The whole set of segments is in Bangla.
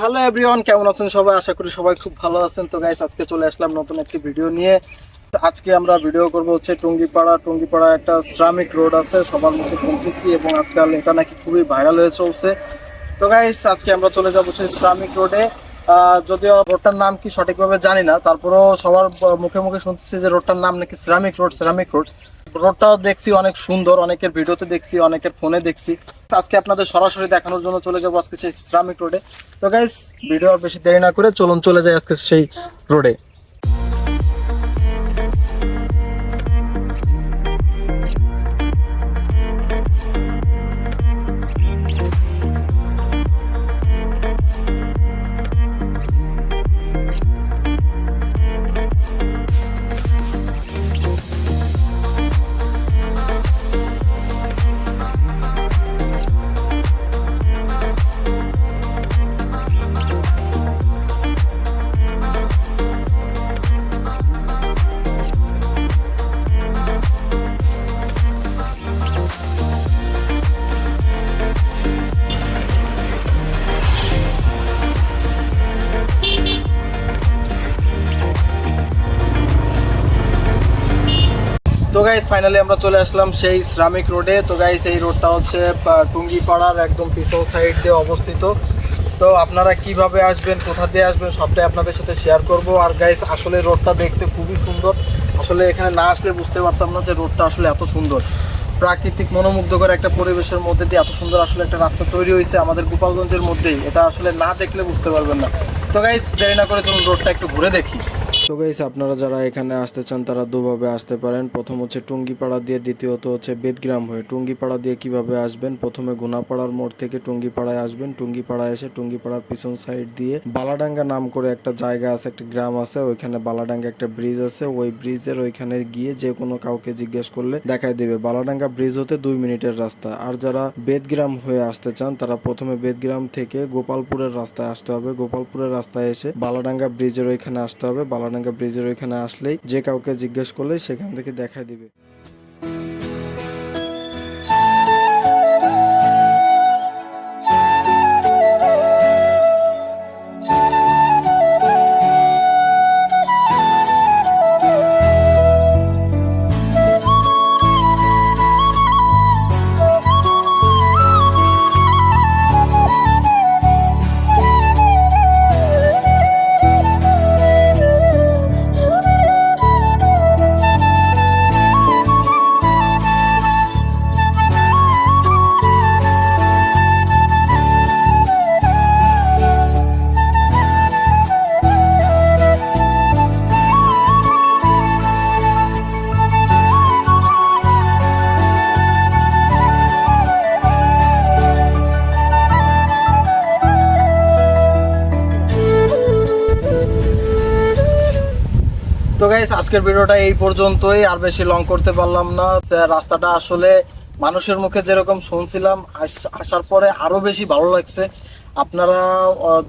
হ্যালো এভরিওয়ান কেমন আছেন সবাই? আশা করি সবাই খুব ভালো আছেন। তো গাইস আজকে চলে আসলাম নতুন একটি ভিডিও নিয়ে। আজকে আমরা ভিডিও করব হচ্ছে টুঙ্গিপাড়া। টুঙ্গিপাড়া একটা শ্রমিক রোড আছে, সবার মধ্যে শুনতেছি এবং আজকাল এটা নাকি খুবই ভাইরাল হয়ে চলছে। তো গাইস আজকে আমরা চলে যাব সেই শ্রমিক রোডে যদিও রোডটার নাম কি সঠিকভাবে জানি না, তারপরেও সবার মুখে মুখে শুনতেছি যে রোডটার নাম নাকি সিরামিক রোড সিরামিক রোড রোডটাও দেখছি অনেক সুন্দর, অনেকের ভিডিওতে দেখছি, অনেকের ফোনে দেখছি। আজকে আপনাদের সরাসরি দেখানোর জন্য চলে যাব আজকে সেই সিরামিক রোডে তো গাইস ভিডিও আর বেশি দেরি না করে চলুন চলে যাই আজকে সেই রোডে তো গাইস ফাইনালি আমরা চলে আসলাম সেই শ্রমিক রোডে তো গাইস এই রোডটা হচ্ছে টুঙ্গিপাড়ার একদম পিছন সাইড দিয়ে অবস্থিত। তো আপনারা কীভাবে আসবেন, কোথা দিয়ে আসবেন, সবটাই আপনাদের সাথে শেয়ার করব। আর গাইস আসলে রোডটা দেখতে খুবই সুন্দর। আসলে এখানে না আসলে বুঝতে পারতাম না যে রোডটা আসলে এত সুন্দর। প্রাকৃতিক মনোমুগ্ধকর একটা পরিবেশের মধ্যে দিয়ে এত সুন্দর আসলে একটা রাস্তা তৈরি হয়েছে আমাদের গোপালগঞ্জের মধ্যেই। এটা আসলে না দেখলে বুঝতে পারবেন না। তো গাইস দেরি না করে চলুন রোডটা একটু ঘুরে দেখি। তো গাইস আপনারা যারা এখানে আসতে চান, তারা দুভাবে আসতে পারেন। প্রথম হচ্ছে টুঙ্গিপাড়া দিয়ে, দ্বিতীয়ত হচ্ছে বেদগ্রাম হয়ে। টুঙ্গিপাড়া দিয়ে কীভাবে আসবেন? প্রথমে গুনাপাড়ার মোড় থেকে টুঙ্গিপাড়ায় আসবেন। টুঙ্গিপাড়ায় এসে টুঙ্গিপাড়ার পিছন সাইড দিয়ে বালাডাঙ্গা নাম করে একটা জায়গা আছে, একটা গ্রাম আছে। ওইখানে বালাডাঙ্গা একটা ব্রিজ আছে। ওই ব্রিজের ওইখানে গিয়ে যে কোনো কাউকে জিজ্ঞেস করলে দেখাই দেবে। বালাডাঙ্গা ব্রিজ হতে দুই মিনিটের রাস্তা। আর যারা বেদগ্রাম হয়ে আসতে চান, তারা প্রথমে বেদগ্রাম থেকে গোপালপুরের রাস্তায় আসতে হবে। গোপালপুরের রাস্তায় এসে বালাডাঙ্গা ব্রিজের ওইখানে আসতে হবে। বালাডাঙ্গা ব্রিজের ওইখানে আসলেই যে কাউকে জিজ্ঞেস করলে সেখান থেকে দেখাই দিবে। তো গাইস আজকের ভিডিওটা এই পর্যন্তই। আর বেশি লং করতে পারলাম না। রাস্তাটা আসলে মানুষের মুখে যেরকম শুনছিলাম, আস- আসার পরে আরও বেশি ভালো লাগছে। আপনারা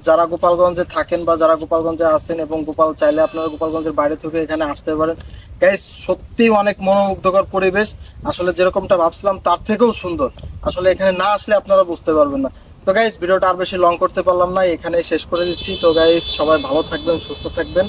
যারা গোপালগঞ্জে থাকেন বা যারা গোপালগঞ্জে আছেন এবং গোপাল চাইলে আপনারা গোপালগঞ্জের বাইরে থেকে এখানে আসতে পারেন। গাইস সত্যি অনেক মনোমুগ্ধকর পরিবেশ। আসলে যেরকমটা ভাবছিলাম, তার থেকেও সুন্দর। আসলে এখানে না আসলে আপনারা বুঝতে পারবেন না। তো গাইস ভিডিওটা আর বেশি লং করতে পারলাম না। এখানে শেষ করে দিচ্ছি। তো গাইস সবাই ভালো থাকবেন, সুস্থ থাকবেন।